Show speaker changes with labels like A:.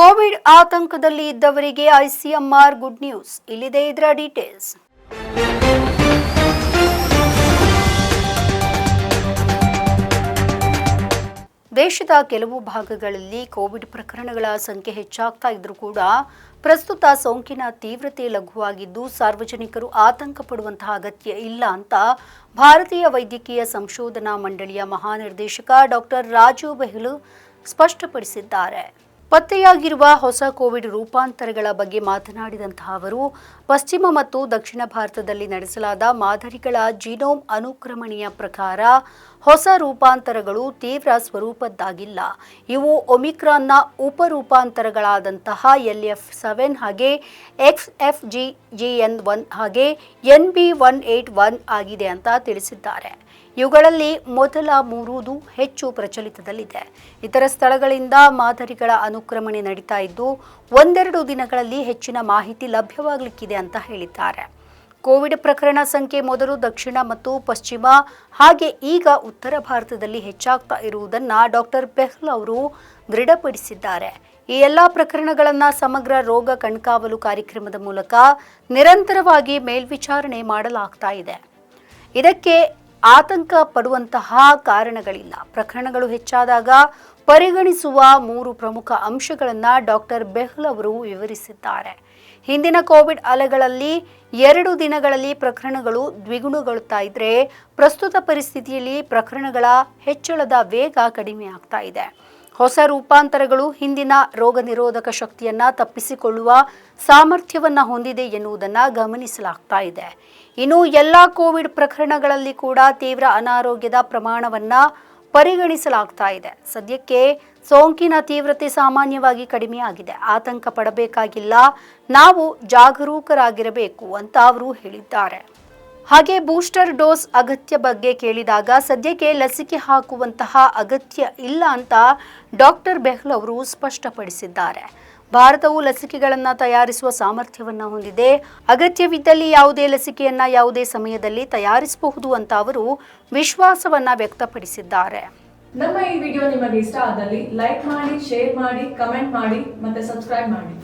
A: Covid ಆತಂಕದಲ್ಲಿ ಇದ್ದವರಿಗೆ ICMR good news. ಇಲ್ಲಿದೆ ಇದರ ಡೀಟೇಲ್ಸ್. ದೇಶದ ಕೆಲವು ಭಾಗಗಳಲ್ಲಿ ಕೋವಿಡ್ ಪ್ರಕರಣಗಳ ಸಂಖ್ಯೆ ಹೆಚ್ಚಾಗ್ತಾ ಇದ್ರೂ ಕೂಡ ಪ್ರಸ್ತುತ ಸೋಂಕಿನ ತೀವ್ರತೆ ಲಘುವಾಗಿದ್ದು ಸಾರ್ವಜನಿಕರು ಆತಂಕ ಪಡುವಂತಹ ಅಗತ್ಯ ಇಲ್ಲ ಅಂತ ಭಾರತೀಯ ವೈದ್ಯಕೀಯ ಸಂಶೋಧನಾ ಮಂಡಳಿಯ ಮಹಾನಿರ್ದೇಶಕ ಡಾಕ್ಟರ್ ರಾಜು ಬೆಹ್ಲು ಸ್ಪಷ್ಟಪಡಿಸಿದ್ದಾರೆ. ಪತ್ತೆಯಾಗಿರುವ ಹೊಸ ಕೋವಿಡ್ ರೂಪಾಂತರಗಳ ಬಗ್ಗೆ ಮಾತನಾಡಿದಂತಹ ಅವರು, ಪಶ್ಚಿಮ ಮತ್ತು ದಕ್ಷಿಣ ಭಾರತದಲ್ಲಿ ನಡೆಸಲಾದ ಮಾದರಿಗಳ ಜಿನೋಮ್ ಅನುಕ್ರಮಣೆಯ ಪ್ರಕಾರ ಹೊಸ ರೂಪಾಂತರಗಳು ತೀವ್ರ ಸ್ವರೂಪದ್ದಾಗಿಲ್ಲ. ಇವು ಒಮಿಕ್ರಾನ್ನ ಉಪರೂಪಾಂತರಗಳಾದಂತಹ ಎಲ್ ಎಫ್ ಸೆವೆನ್ ಹಾಗೆ X F G G N one ಹಾಗೆ N B one eight one ಆಗಿದೆ ಅಂತ ತಿಳಿಸಿದ್ದಾರೆ. ಇವುಗಳಲ್ಲಿ ಮೊದಲ ಮೂರುದು ಹೆಚ್ಚು ಪ್ರಚಲಿತದಲ್ಲಿದೆ. ಇತರ ಸ್ಥಳಗಳಿಂದ ಮಾದರಿಗಳ ಅನುಕ್ರಮಣೆ ನಡೀತಾ ಇದ್ದು, ಒಂದೆರಡು ದಿನಗಳಲ್ಲಿ ಹೆಚ್ಚಿನ ಮಾಹಿತಿ ಲಭ್ಯವಾಗಲಿಕ್ಕಿದೆ ಅಂತ ಹೇಳಿದ್ದಾರೆ. ಕೋವಿಡ್ ಪ್ರಕರಣ ಸಂಖ್ಯೆ ಮೊದಲು ದಕ್ಷಿಣ ಮತ್ತು ಪಶ್ಚಿಮ, ಹಾಗೆ ಈಗ ಉತ್ತರ ಭಾರತದಲ್ಲಿ ಹೆಚ್ಚಾಗ್ತಾ ಇರುವುದನ್ನು ಡಾಕ್ಟರ್ ಪೆಹ್ಲ್ ಅವರು ದೃಢಪಡಿಸಿದ್ದಾರೆ. ಈ ಎಲ್ಲ ಪ್ರಕರಣಗಳನ್ನು ಸಮಗ್ರ ರೋಗ ಕಣ್ಕಾವಲು ಕಾರ್ಯಕ್ರಮದ ಮೂಲಕ ನಿರಂತರವಾಗಿ ಮೇಲ್ವಿಚಾರಣೆ ಮಾಡಲಾಗ್ತಾ ಇದೆ. ಇದಕ್ಕೆ ಆತಂಕ ಪಡುವಂತಹ ಕಾರಣಗಳಿಲ್ಲ. ಪ್ರಕರಣಗಳು ಹೆಚ್ಚಾದಾಗ ಪರಿಗಣಿಸುವ ಮೂರು ಪ್ರಮುಖ ಅಂಶಗಳನ್ನು ಡಾಕ್ಟರ್ ಬೆಹ್ಲ್ ಅವರು ವಿವರಿಸಿದ್ದಾರೆ. ಹಿಂದಿನ ಕೋವಿಡ್ ಅಲೆಗಳಲ್ಲಿ ಎರಡು ದಿನಗಳಲ್ಲಿ ಪ್ರಕರಣಗಳು ದ್ವಿಗುಣಗೊಳ್ತಾ ಇದ್ರೆ ಪ್ರಸ್ತುತ ಪರಿಸ್ಥಿತಿಯಲ್ಲಿ ಪ್ರಕರಣಗಳ ಹೆಚ್ಚಳದ ವೇಗ ಕಡಿಮೆ ಆಗ್ತಾ ಇದೆ. ಹೊಸ ರೂಪಾಂತರಗಳು ಹಿಂದಿನ ರೋಗ ನಿರೋಧಕ ಶಕ್ತಿಯನ್ನ ತಪ್ಪಿಸಿಕೊಳ್ಳುವ ಸಾಮರ್ಥ್ಯವನ್ನ ಹೊಂದಿದೆ ಎನ್ನುವುದನ್ನು ಗಮನಿಸಲಾಗ್ತಾ ಇದೆ. ಇನ್ನು ಎಲ್ಲ ಕೋವಿಡ್ ಪ್ರಕರಣಗಳಲ್ಲಿ ಕೂಡ ತೀವ್ರ ಅನಾರೋಗ್ಯದ ಪ್ರಮಾಣವನ್ನ ಪರಿಗಣಿಸಲಾಗ್ತಾ ಇದೆ. ಸದ್ಯಕ್ಕೆ ಸೋಂಕಿನ ತೀವ್ರತೆ ಸಾಮಾನ್ಯವಾಗಿ ಕಡಿಮೆಯಾಗಿದೆ ಆತಂಕ ಪಡಬೇಕಾಗಿಲ್ಲ. ನಾವು ಜಾಗರೂಕರಾಗಿರಬೇಕು ಅಂತ ಅವರು ಹೇಳಿದ್ದಾರೆ. ಹಾಗೆ ಬೂಸ್ಟರ್ ಡೋಸ್ ಅಗತ್ಯ ಬಗ್ಗೆ ಕೇಳಿದಾಗ ಸದ್ಯಕ್ಕೆ ಲಸಿಕೆ ಹಾಕುವಂತಹ ಅಗತ್ಯ ಇಲ್ಲ ಅಂತ ಡಾಕ್ಟರ್ ಬೆಹ್ಲ್ ಅವರು ಸ್ಪಷ್ಟಪಡಿಸಿದ್ದಾರೆ. ಭಾರತವು ಲಸಿಕೆಗಳನ್ನು ತಯಾರಿಸುವ ಸಾಮರ್ಥ್ಯವನ್ನು ಹೊಂದಿದೆ. ಅಗತ್ಯವಿದ್ದಲ್ಲಿ ಯಾವುದೇ ಲಸಿಕೆಯನ್ನು ಯಾವುದೇ ಸಮಯದಲ್ಲಿ ತಯಾರಿಸಬಹುದು ಅಂತ ಅವರು ವಿಶ್ವಾಸವನ್ನು ವ್ಯಕ್ತಪಡಿಸಿದ್ದಾರೆ.
B: ನಮ್ಮ ಈ ವಿಡಿಯೋ ನಿಮಗೆ ಇಷ್ಟ ಆದಲ್ಲಿ ಲೈಕ್ ಮಾಡಿ, ಶೇರ್ ಮಾಡಿ, ಕಮೆಂಟ್ ಮಾಡಿ ಮತ್ತೆ ಸಬ್ಸ್ಕ್ರೈಬ್ ಮಾಡಿ.